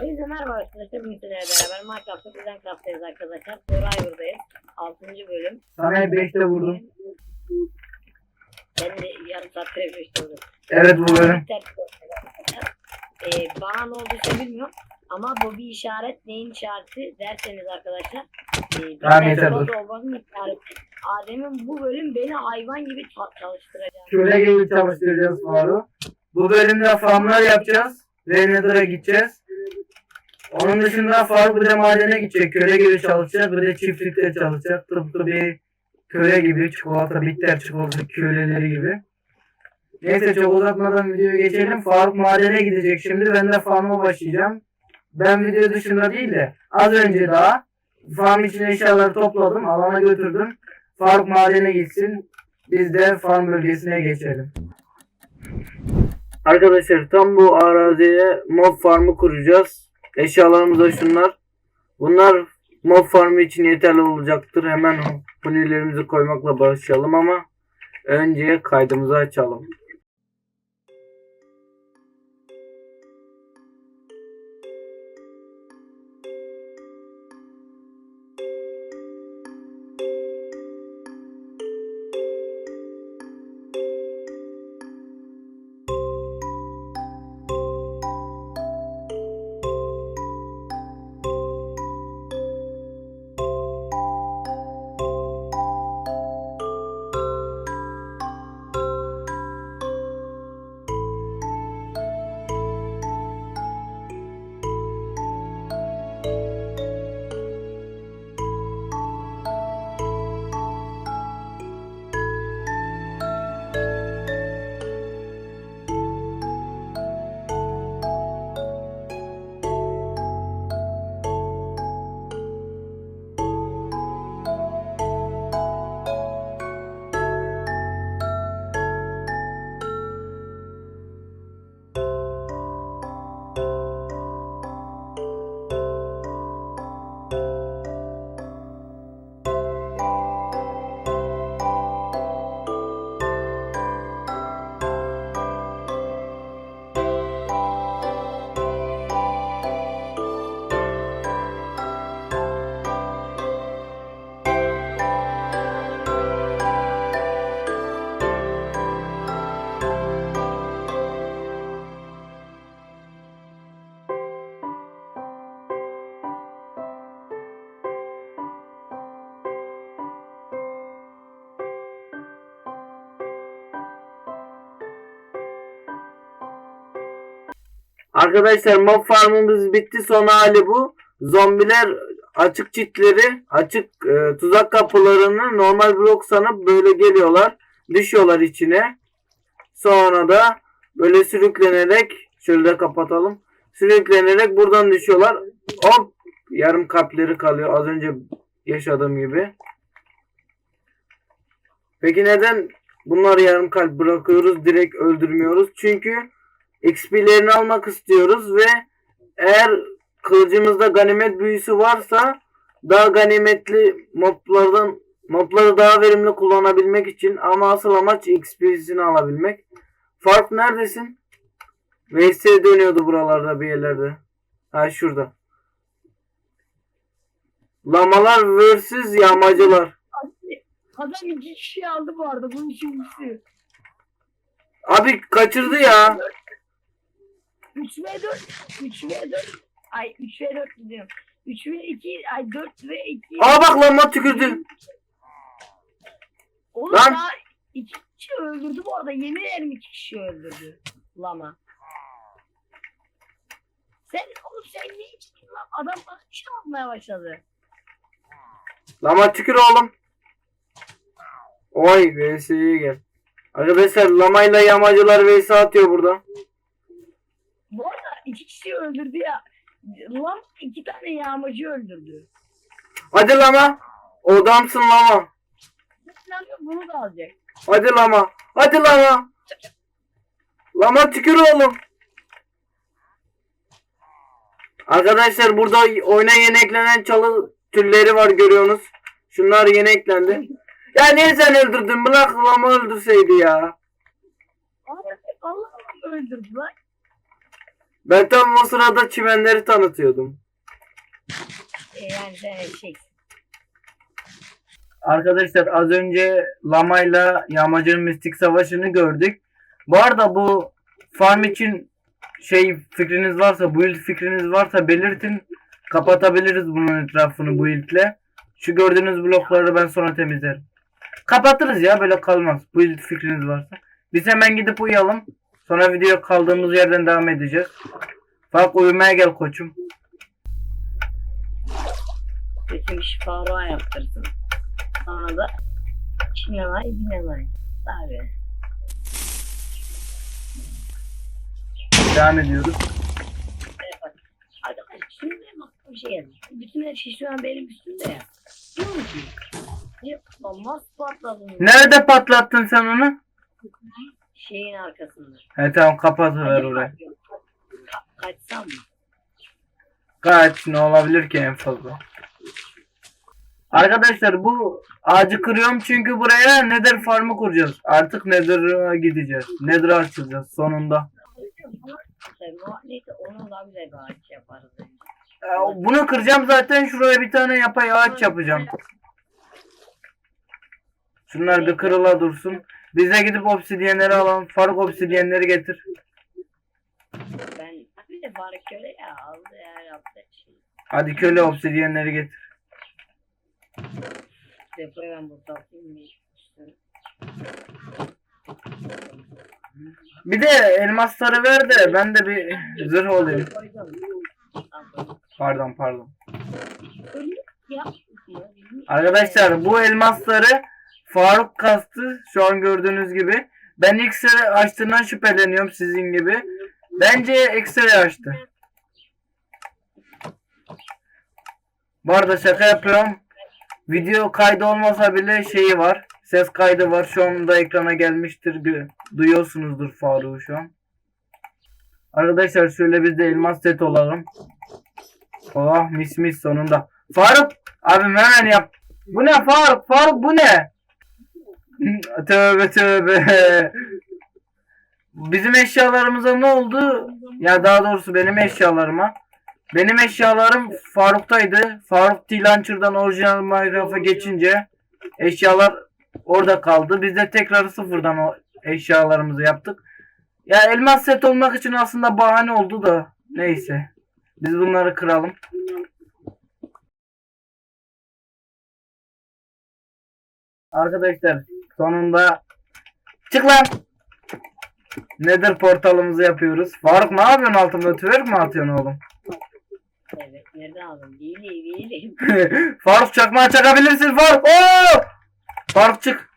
Hepinize merhaba arkadaşlar. Bugün sizlerle beraber Minecraft'ta Bizden Craft'tayız arkadaşlar. Survivor'dayız. 6. bölüm. Sana 5'te vurdum. Ben de yarım saat 5 oldu. Evet bu bölüm. Ee, bana ne olduysa bilmiyorum. Ama bu bir işaret neyin işareti derseniz arkadaşlar. E, Tamam, yeter, dur. İşareti. Adem'in bu bölüm beni hayvan gibi çalıştıracak. Köle gibi çalıştıracağız Faruk. Bu bölümde farmlar yapacağız. Ve Nether'a gideceğiz. Onun dışında Faruk bir de madene gidecek. Köle gibi çalışacak. Bir de çiftlikte çalışacak. Tıpkı bir köle gibi. Çikolata, bitter çikolata köleleri gibi. Neyse çok uzatmadan videoya geçelim. Faruk madene gidecek şimdi. Ben de farma başlayacağım. Ben video dışında değil de az önce daha farm için eşyaları topladım. Alana götürdüm. Faruk madene gitsin. Biz de farm bölgesine geçelim. Arkadaşlar tam bu araziye mob farmı kuracağız. Eşyalarımız da şunlar. Bunlar mob farmı için yeterli olacaktır. Hemen hunilerimizi koymakla başlayalım ama önce kaydımızı açalım. Arkadaşlar mob farmımız bitti. Son hali bu. Zombiler açık çitleri, açık e, tuzak kapılarını normal blok sanıp böyle geliyorlar. Düşüyorlar içine. Sonra da böyle sürüklenerek şöyle de kapatalım. Sürüklenerek buradan düşüyorlar. Hop yarım kalpleri kalıyor. Az önce yaşadığım gibi. Peki neden bunları yarım kalp bırakıyoruz? Direkt öldürmüyoruz. Çünkü XP'lerini almak istiyoruz ve eğer kılıcımızda ganimet büyüsü varsa daha ganimetli moblardan mobları daha verimli kullanabilmek için ama asıl amaç XP'sini alabilmek. Fark neredesin? VS dönüyordu buralarda bir yerlerde. Ha şurada. Lamalar vs yağmacılar. Adam iki kişi aldı bu arada. Bunun üçüncüsü. Abi kaçırdı ya. 3 ve 4. 3 ve 4. Ay 3 ve 4 diyorum. 3 ve 2. Ay 4 ve 2. Aa bak lama tükürdü. Oğlum Lan! daha 2 kişi öldürdü bu arada. Yemin ederim 2 kişi öldürdü. Lama. Sen oğlum sen ne için lan? Adam bak bir şey yapmaya başladı. Lama tükür oğlum. Oy VS'ye gel. Arkadaşlar lamayla yamacılar VS atıyor burada. Bu arada 2 kişi öldürdü ya. Lan 2 tane yağmacı öldürdü. Hadi lama. Odamsın lama. Lan bunu da alacak. Hadi lama. Hadi lama. Lama tükür oğlum. Arkadaşlar burada oyuna yeni eklenen çalı türleri var görüyorsunuz. Şunlar yeni eklendi. Ya niye sen öldürdün? Bırak lama öldürseydi ya. Allah Allah öldürdü lan. Ben tam o sırada çimenleri tanıtıyordum. E, yani sen eşeksin. Arkadaşlar az önce Lama'yla Yağmacı'nın mistik savaşını gördük. Bu arada bu farm için şey fikriniz varsa, build fikriniz varsa belirtin. Kapatabiliriz bunun etrafını build'le. Şu gördüğünüz blokları ben sonra temizlerim. Kapatırız ya böyle kalmaz. Build fikriniz varsa. Biz hemen gidip uyuyalım. Sonra video kaldığımız yerden devam edeceğiz. Bak uyumaya gel koçum. Bütün iş Faruk'a yaptırsın. Sonra da Çinelay Binelay. Tabii. Devam ediyoruz. Evet. Arkadaşlar şimdi bak bir şey yazmış. Bütün her şey şu an benim üstümde ya. Musun? Ya nasıl patladın? Nerede patlattın sen onu? Şeyin arkasında. He tamam kapatıver Hadi orayı. kaçsam mı? Kaç ne olabilir ki en fazla? Arkadaşlar bu ağacı kırıyorum çünkü buraya Nether farmı kuracağız. Artık Nether'a gideceğiz. Nether'a açılacağız sonunda. Tabii, o- Neyse onu daha güzel bir ağaç yaparız. bence. Ya, Bunu kıracağım zaten şuraya bir tane yapay ağaç yapacağım. Şunlar bir kırıla dursun. Biz de gidip obsidyenleri alalım. Faruk obsidyenleri getir. Ben bir de bari köle ya aldı ya yaptı şey. Hadi köle obsidyenleri getir. Depoyu ben burada atayım bir de elmasları ver de ben de bir zırh olayım. Pardon pardon. Arkadaşlar bu elmasları Faruk kastı şu an gördüğünüz gibi. Ben sıra açtığından şüpheleniyorum sizin gibi. Bence ekstra açtı. Bu arada şaka yapıyorum. Video kaydı olmasa bile şeyi var. Ses kaydı var. Şu anda ekrana gelmiştir. Duyuyorsunuzdur Faruk'u şu an. Arkadaşlar şöyle biz de elmas set olalım. Oh mis mis sonunda. Faruk abim hemen yap. Bu ne Faruk? Faruk bu ne? Tövbe tövbe. Bizim eşyalarımıza ne oldu? Ya daha doğrusu benim eşyalarıma. Benim eşyalarım Faruk'taydı. Faruk T-Launcher'dan orijinal Minecraft'a geçince eşyalar orada kaldı. Biz de tekrar sıfırdan o eşyalarımızı yaptık. Ya elmas set olmak için aslında bahane oldu da neyse. Biz bunları kıralım. Arkadaşlar sonunda çık lan. Nedir portalımızı yapıyoruz. Faruk ne yapıyorsun altımda tüverk mi atıyorsun oğlum? Evet nereden aldın? Değilim değilim. Faruk çakmağı çakabilirsin Faruk. Oo! Faruk çık.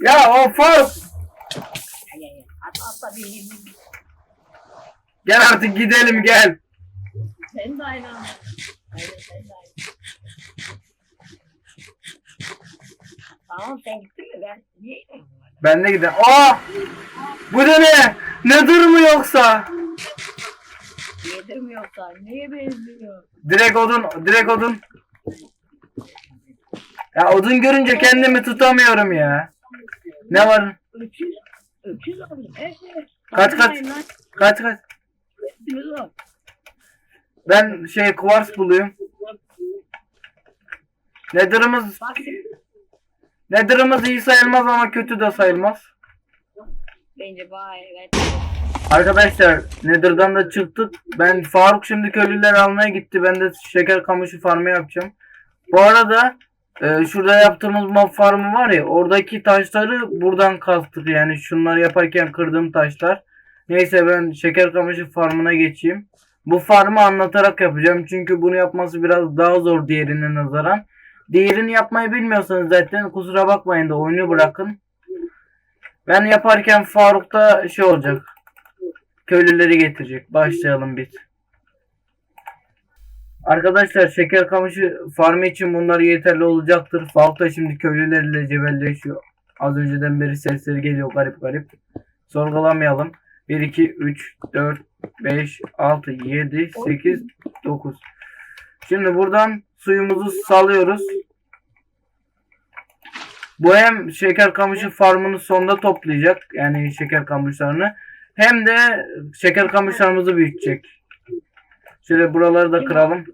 Ya o Faruk. Gel artık gidelim gel. Sen de aynı anda. Tamam sen gittin mi ben? Niye? Ben de gidelim. Aa! Bu da ne? Ne durumu yoksa? Neye benziyor? Direkt odun, direkt odun. Ya odun görünce kendimi tutamıyorum ya. Ne var? Öküz. Öküz. Evet evet. Kaç, kaç? Kaç kaç. Öküz o. Ben şey kuvars bulayım. Nether'ımız Nether'ımız iyi sayılmaz ama kötü de sayılmaz. bence bay evet. Arkadaşlar Nether'dan da çıktık. Ben Faruk şimdi köylüler almaya gitti. Ben de şeker kamışı farmı yapacağım. Bu arada e, şurada yaptığımız mob farmı var ya oradaki taşları buradan kastık yani şunları yaparken kırdığım taşlar. Neyse ben şeker kamışı farmına geçeyim. Bu farmı anlatarak yapacağım çünkü bunu yapması biraz daha zor diğerine nazaran. Diğerini yapmayı bilmiyorsanız zaten kusura bakmayın da oyunu bırakın. Ben yaparken Faruk'ta şey olacak. Köylüleri getirecek. Başlayalım biz. Arkadaşlar şeker kamışı farmı için bunlar yeterli olacaktır. Da şimdi köylülerle cebelleşiyor. Az önceden beri sesleri geliyor garip garip. Sorgulamayalım. 1, 2, 3, 4, 5, 6, 7, 8, 9. Şimdi buradan suyumuzu salıyoruz. Bu hem şeker kamışı farmını sonda toplayacak. Yani şeker kamışlarını. Hem de şeker kamışlarımızı büyütecek. Şöyle buraları da kıralım.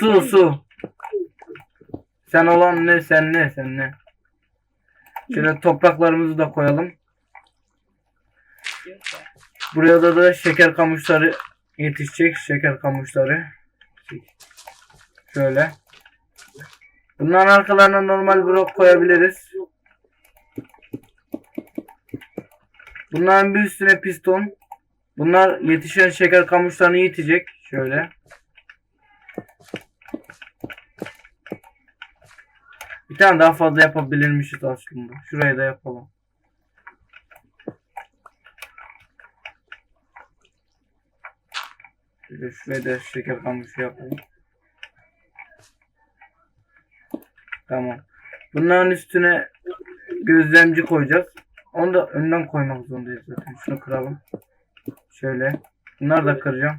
Su su. Sen olan ne sen ne sen ne. Şöyle topraklarımızı da koyalım. Buraya da da şeker kamışları yetişecek. Şeker kamışları. Şöyle. Bunların arkalarına normal blok koyabiliriz. Bunların bir üstüne piston. Bunlar yetişen şeker kamışlarını yitecek. Şöyle. Bir tane daha fazla yapabilirmişiz aslında. Şurayı da yapalım. Şöyle şuraya da şeker kamışı yapalım. Tamam. Bunların üstüne gözlemci koyacağız. Onu da önden koymak zorundayız zaten. Şunu kıralım. Şöyle. Bunları da kıracağım.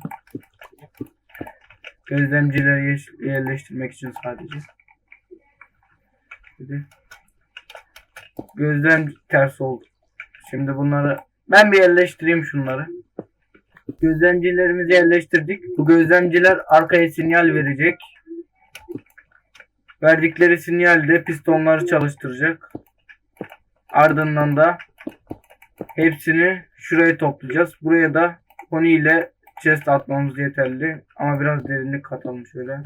Gözlemcileri yerleştirmek için sadece. Şimdi. Gözlem ters oldu. Şimdi bunları ben bir yerleştireyim şunları. Gözlemcilerimizi yerleştirdik. Bu gözlemciler arkaya sinyal verecek. Verdikleri sinyalde pistonları çalıştıracak. Ardından da hepsini şuraya toplayacağız. Buraya da pony ile chest atmamız yeterli. Ama biraz derinlik katalım şöyle.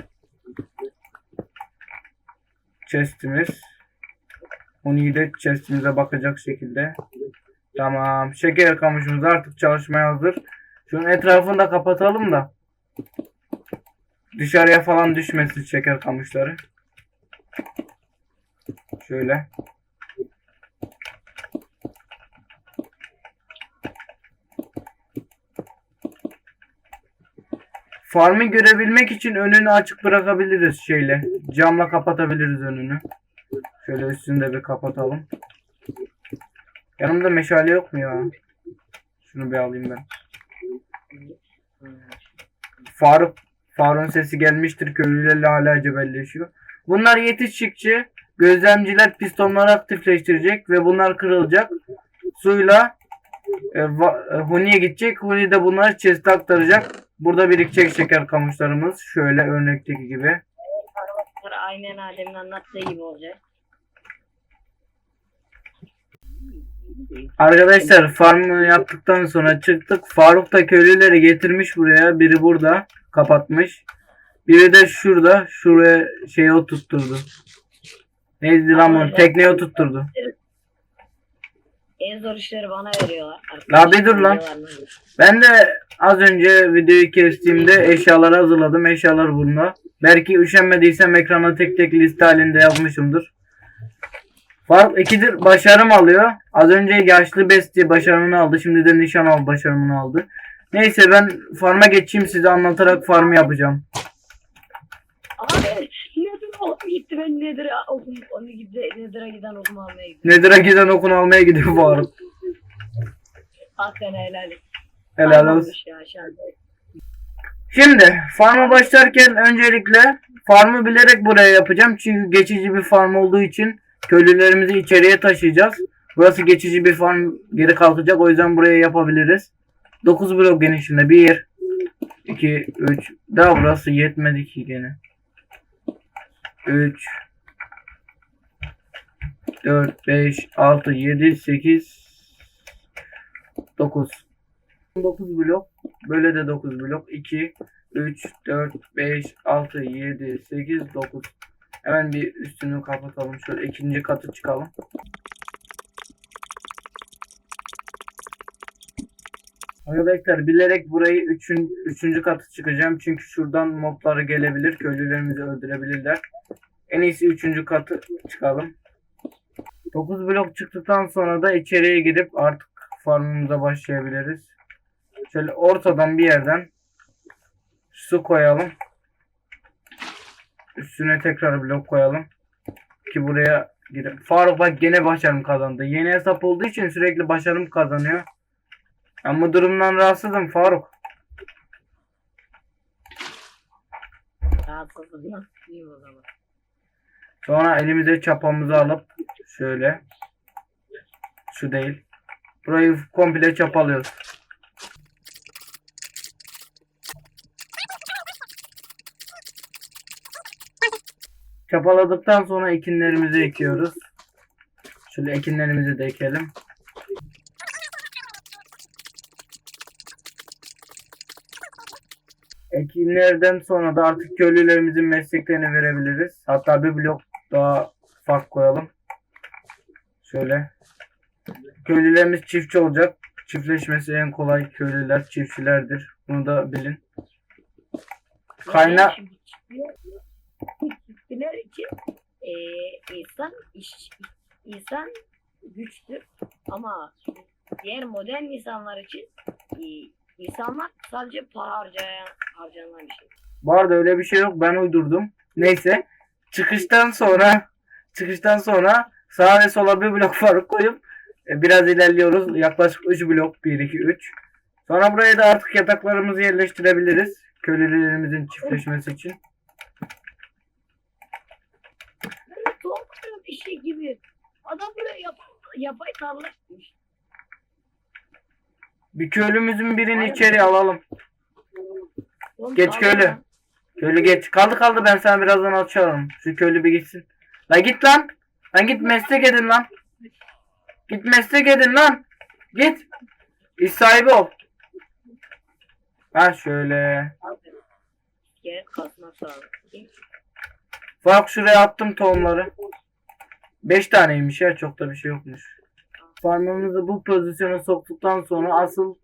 Chest'imiz. Pony'yi de chest'imize bakacak şekilde. Tamam. Şeker kamışımız artık çalışmaya hazır. Şunun etrafını da kapatalım da. Dışarıya falan düşmesin şeker kamışları. Şöyle. Farmı görebilmek için önünü açık bırakabiliriz şeyle. Camla kapatabiliriz önünü. Şöyle üstünü de bir kapatalım. Yanımda meşale yok mu ya? Şunu bir alayım ben. Faruk Faruk'un sesi gelmiştir. Köylülerle hala cebelleşiyor. Bunlar yetiştikçe gözlemciler pistonları aktifleştirecek ve bunlar kırılacak. Suyla e, va- e, Huni'ye gidecek. Huni de bunları chest'e aktaracak. Burada birikecek şeker kamışlarımız. Şöyle örnekteki gibi. Aynen Adem'in anlattığı gibi olacak. Arkadaşlar farmı yaptıktan sonra çıktık. Faruk da köylüleri getirmiş buraya. Biri burada kapatmış. Biri de şurada. Şuraya şeyi oturtturdu. Neydi lan bu? Tekneye oturtturdu. En zor işleri bana veriyorlar. La bir dur lan. Ben de az önce videoyu kestiğimde eşyaları hazırladım. Eşyalar bunda. Belki üşenmediysem ekrana tek tek liste halinde yazmışımdır. Fark ikidir başarım alıyor. Az önce yaşlı besti başarımını aldı. Şimdi de nişan al başarımını aldı. Neyse ben farma geçeyim size anlatarak farmı yapacağım. Abi nedir o? Gitti ben nedir okum onu gitti nedir'e giden okum almaya gitti. Nedir'e giden okunu almaya gidiyor Faruk. Hakikaten helal et. Helal olsun. Şimdi farma başlarken öncelikle farmı bilerek buraya yapacağım. Çünkü geçici bir farm olduğu için köylülerimizi içeriye taşıyacağız. Burası geçici bir farm geri kalkacak. O yüzden buraya yapabiliriz. 9 blok genişliğinde 1 2 3 daha burası yetmedi ki gene. 3 4 5 6 7 8 9 9 blok Böyle de 9 blok. 2, 3, 4, 5, 6, 7, 8, 9. Hemen bir üstünü kapatalım. Şöyle ikinci katı çıkalım. Arkadaşlar bilerek burayı üçün, üçüncü katı çıkacağım. Çünkü şuradan mobları gelebilir. Köylülerimizi öldürebilirler. En iyisi üçüncü katı çıkalım. 9 blok çıktıktan sonra da içeriye gidip artık farmımıza başlayabiliriz. Şöyle ortadan bir yerden su koyalım. Üstüne tekrar blok koyalım. Ki buraya gidelim. Faruk bak gene başarım kazandı. Yeni hesap olduğu için sürekli başarım kazanıyor. Ben bu durumdan rahatsızım Faruk. Rahatsızım nasıl diyeyim o zaman. Sonra elimize çapamızı alıp şöyle şu değil. Burayı komple çapalıyoruz. Çapaladıktan sonra ekinlerimizi ekiyoruz. Şöyle ekinlerimizi de ekelim. Ekinlerden sonra da artık köylülerimizin mesleklerini verebiliriz. Hatta bir blok daha fark koyalım. Şöyle. Köylülerimiz çiftçi olacak. Çiftleşmesi en kolay köylüler çiftçilerdir. Bunu da bilin. Kayna Çiftçiler için eee insan iş, insan güçtür ama diğer modern insanlar için eee, insanlar sadece para harcayan harcanan bir şey. Bu arada öyle bir şey yok. Ben uydurdum. Neyse. Çıkıştan sonra çıkıştan sonra sağa ve sola bir blok fark koyup e, biraz ilerliyoruz. Yaklaşık 3 blok. 1, 2, 3. Sonra buraya da artık yataklarımızı yerleştirebiliriz. Köylülerimizin çiftleşmesi için. Böyle doğru bir şey gibi. Adam böyle yap, yapay tarla yapmış. Bir köylümüzün birini içeri alalım. Oğlum Geç köylü. lan. Köylü geç. Kaldı kaldı ben sana birazdan açarım. Şu köylü bir gitsin. La git lan. Lan git meslek edin lan. Git meslek edin lan. Git. İş sahibi ol. Ha şöyle. Kasma sağlık. Bak şuraya attım tohumları. 5 taneymiş ya çok da bir şey yokmuş. Farmımızı bu pozisyona soktuktan sonra asıl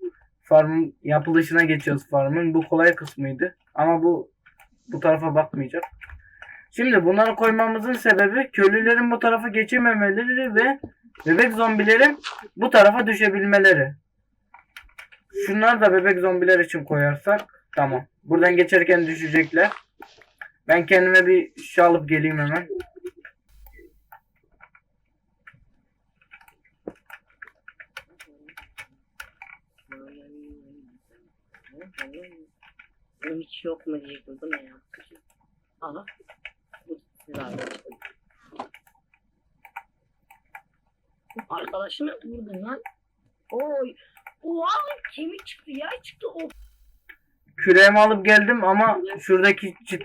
farmın yapılışına geçiyoruz farmın. Bu kolay kısmıydı. Ama bu bu tarafa bakmayacak. Şimdi bunları koymamızın sebebi köylülerin bu tarafa geçememeleri ve bebek zombilerin bu tarafa düşebilmeleri. Şunları da bebek zombiler için koyarsak tamam. Buradan geçerken düşecekler. Ben kendime bir şey alıp geleyim hemen. Benim hiç yok mu diyecektim. Bu ne ya? Aha. Bu arkadaşım. Arkadaşını vurdun lan. Oy. Oha kemik çıktı yay çıktı. O Küreğimi alıp geldim ama şuradaki çit,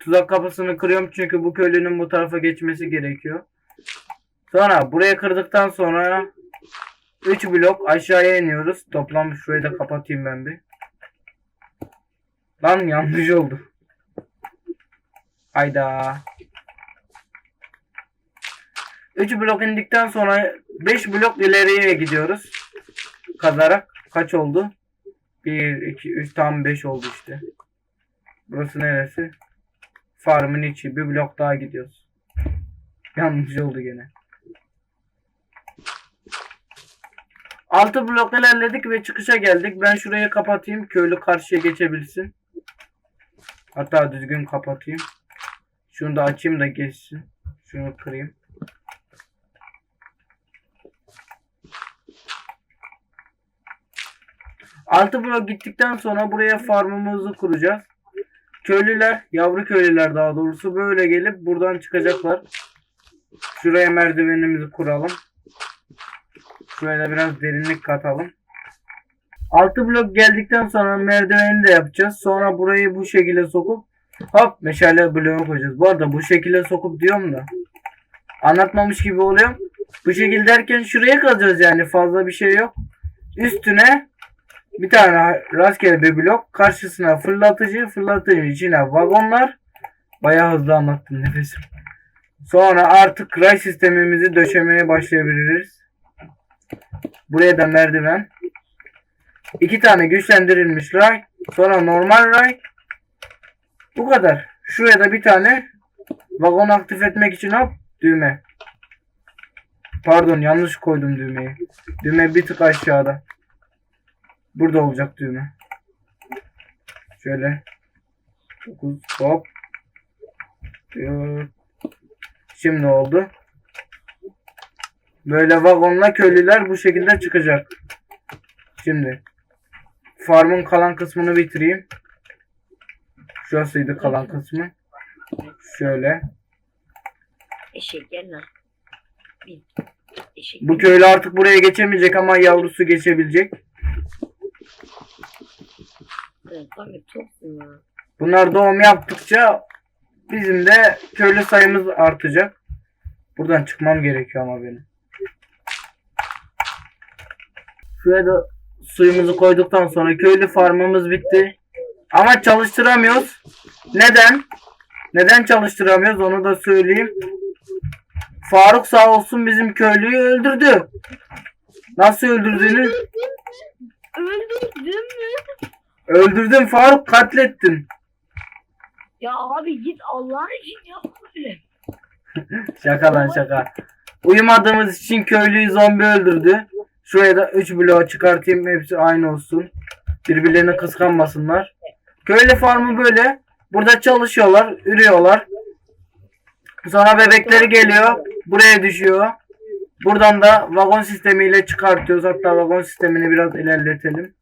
tuzak kapısını kırıyorum çünkü bu köylünün bu tarafa geçmesi gerekiyor. Sonra buraya kırdıktan sonra 3 blok aşağıya iniyoruz. Toplam şurayı da kapatayım ben bir. Lan yanlış oldu. Hayda. 3 blok indikten sonra 5 blok ileriye gidiyoruz. Kazarak. Kaç oldu? 1, 2, 3 tam 5 oldu işte. Burası neresi? Farmın içi. Bir blok daha gidiyoruz. Yanlış oldu gene. 6 blok ilerledik ve çıkışa geldik. Ben şurayı kapatayım. Köylü karşıya geçebilsin. Hatta düzgün kapatayım. Şunu da açayım da geçsin. Şunu kırayım. Altı blok gittikten sonra buraya farmımızı kuracağız. Köylüler, yavru köylüler daha doğrusu böyle gelip buradan çıkacaklar. Şuraya merdivenimizi kuralım. Da biraz derinlik katalım. Altı blok geldikten sonra merdiveni de yapacağız. Sonra burayı bu şekilde sokup hop meşale bloğu koyacağız. Bu arada bu şekilde sokup diyorum da anlatmamış gibi oluyor. Bu şekilde derken şuraya kazacağız yani fazla bir şey yok. Üstüne bir tane rastgele bir blok. Karşısına fırlatıcı. Fırlatıcı içine vagonlar. Bayağı hızlı anlattım nefesim. Sonra artık ray sistemimizi döşemeye başlayabiliriz. Buraya da merdiven. İki tane güçlendirilmiş ray. Sonra normal ray. Bu kadar. Şuraya da bir tane vagon aktif etmek için hop düğme. Pardon yanlış koydum düğmeyi. Düğme bir tık aşağıda. Burada olacak düğme. Şöyle. 9 hop. Şimdi oldu. Böyle vagonla köylüler bu şekilde çıkacak. Şimdi farmın kalan kısmını bitireyim. Şurasıydı kalan kısmı. Şöyle. Eşek gel lan. Bin. Eşek. Bu köylü artık buraya geçemeyecek ama yavrusu geçebilecek. Evet, tabii topsun ya. Bunlar doğum yaptıkça bizim de köylü sayımız artacak. Buradan çıkmam gerekiyor ama benim. Şuraya da suyumuzu koyduktan sonra köylü farmımız bitti. Ama çalıştıramıyoruz. Neden? Neden çalıştıramıyoruz onu da söyleyeyim. Faruk sağ olsun bizim köylüyü öldürdü. Nasıl öldürdüğünü Öldürdün mü? öldürdün Faruk katlettin. Ya abi git Allah'ın için yapma öyle. Şaka lan şaka. Uyumadığımız için köylüyü zombi öldürdü. Şuraya da 3 bloğu çıkartayım. Hepsi aynı olsun. Birbirlerini kıskanmasınlar. Köylü farmı böyle. Burada çalışıyorlar. Ürüyorlar. Sonra bebekleri geliyor. Buraya düşüyor. Buradan da vagon sistemiyle çıkartıyoruz. Hatta vagon sistemini biraz ilerletelim.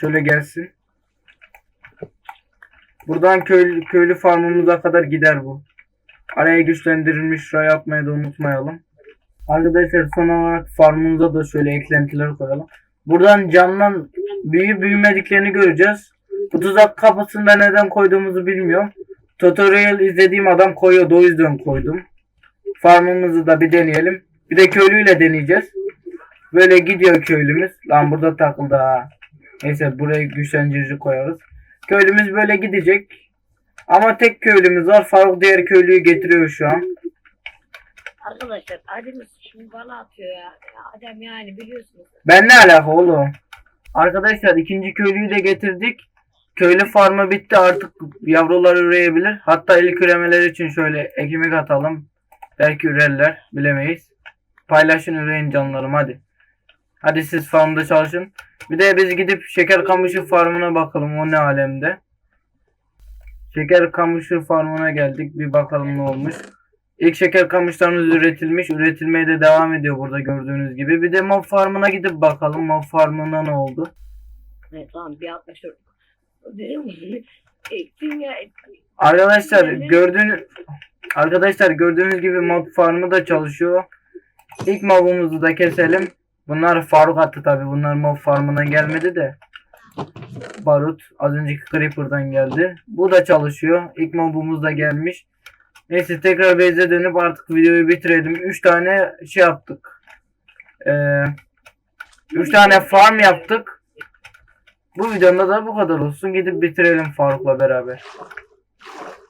Şöyle gelsin. Buradan köylü, köylü farmımıza kadar gider bu. Araya güçlendirilmiş şuraya yapmayı da unutmayalım. Arkadaşlar son olarak farmımıza da şöyle eklentiler koyalım. Buradan camdan büyü büyümediklerini göreceğiz. Bu tuzak kapısında neden koyduğumuzu bilmiyorum. Tutorial izlediğim adam koyuyordu o yüzden koydum. Farmımızı da bir deneyelim. Bir de köylüyle deneyeceğiz. Böyle gidiyor köylümüz. Lan burada takıldı ha. Neyse buraya güçlendirici koyarız. Köylümüz böyle gidecek. Ama tek köylümüz var. Faruk diğer köylüyü getiriyor şu an. Arkadaşlar Adem şimdi bana atıyor ya. Adem yani biliyorsunuz. Ben ne alaka oğlum? Arkadaşlar ikinci köylüyü de getirdik. Köylü farmı bitti artık yavrular üreyebilir. Hatta ilk üremeler için şöyle ekmek atalım. Belki ürerler bilemeyiz. Paylaşın üreyin canlarım hadi. Hadi siz farmda çalışın. Bir de biz gidip şeker kamışı farmına bakalım o ne alemde. Şeker kamışı farmına geldik. Bir bakalım ne olmuş. İlk şeker kamışlarımız üretilmiş. Üretilmeye de devam ediyor burada gördüğünüz gibi. Bir de mob farmına gidip bakalım. Mob farmına ne oldu? Evet tamam bir 64. Dedim mi? Ektim ya ektim. Arkadaşlar gördüğünüz Arkadaşlar gördüğünüz gibi mob farmı da çalışıyor. İlk mobumuzu da keselim. Bunlar Faruk attı tabi. Bunlar mob farmına gelmedi de. Barut az önceki Creeper'dan geldi. Bu da çalışıyor. İlk mobumuz da gelmiş. Neyse tekrar base'e dönüp artık videoyu bitirelim. 3 tane şey yaptık. 3 tane farm yaptık. Bu videomda da bu kadar olsun. Gidip bitirelim Faruk'la beraber.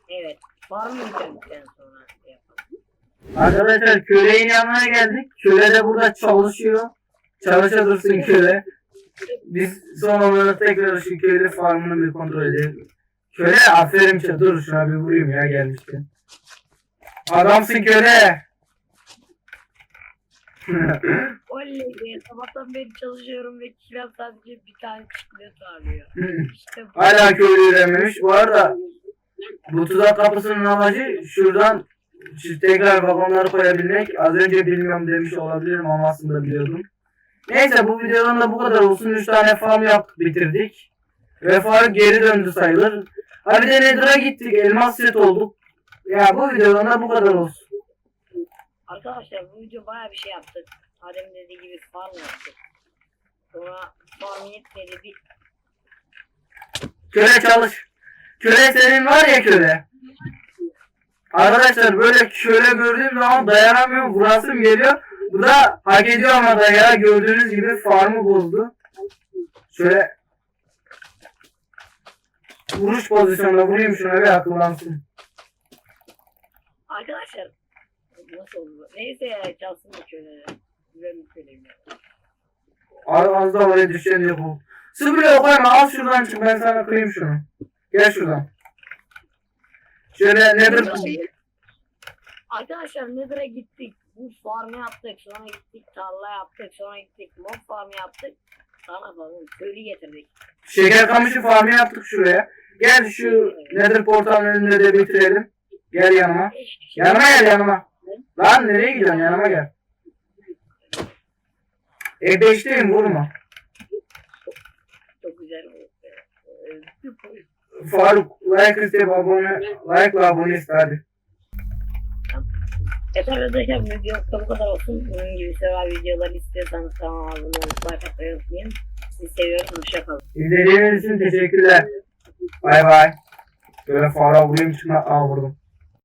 Evet. Var mı bitirdikten sonra yapalım. Arkadaşlar köleğin yanına geldik. Köle de burada çalışıyor. Çalışa dursun köle. Biz son olarak tekrar şu köle farmını bir kontrol edelim. Köle aferin çe dur şuna bir vurayım ya gelmişken. Adamsın köle. Oley be sabahtan beri çalışıyorum ve kiraz sadece bir tane çikolata alıyor. İşte bu. Hala köylü ürememiş. Bu arada bu tuzak kapısının amacı şuradan şu tekrar vagonları koyabilmek. Az önce bilmiyorum demiş olabilirim ama aslında biliyordum. Neyse bu videodan da bu kadar olsun. 3 tane farm yaptık bitirdik. Ve Faruk geri döndü sayılır. Hadi de Nether'a gittik. Elmas set olduk. Ya bu videodan da bu kadar olsun. Arkadaşlar bu video baya bir şey yaptık. Adem dediği gibi farm yaptık. Sonra farm yetmedi bir Köle çalış. Köle senin var ya köle. Arkadaşlar böyle köle gördüğüm zaman dayanamıyorum. Vurasım geliyor. Bu da hak ediyor ama da ya gördüğünüz gibi farmı bozdu. Şöyle vuruş pozisyonunda vurayım şuna bir akıllansın. Arkadaşlar nasıl oldu? Neyse ya çalsın da şöyle. Güzel bir söyleyeyim ya. Az, az da oraya düşeni yapalım. Sıfırı koyma al şuradan çık ben sana kıyayım şunu. Gel şuradan. Şöyle nedir? Arkadaşlar Nether'a gittik. Bu farmı yaptık. Sonra gittik tarla yaptık. Sonra gittik mob farmı yaptık. Sana bakın köylü getirdik. Şeker kamışı farmı yaptık şuraya. Gel şu nedir portalın önünde de bitirelim. Gel yanıma. Yanıma gel yanıma. Lan nereye gidiyorsun yanıma gel. E beşteyim vurma. Çok güzel oldu. Faruk like isteyip abone like ve abone iste hadi. Yeter arkadaşlar bu video bu kadar olsun. Bunun gibi sever videolar istiyorsanız kanalıma abone olup like atmayı unutmayın. Sizi seviyorum. Hoşçakalın. İzlediğiniz için teşekkürler. Bay bay. Böyle fara vurayım şuna. Aa vurdum.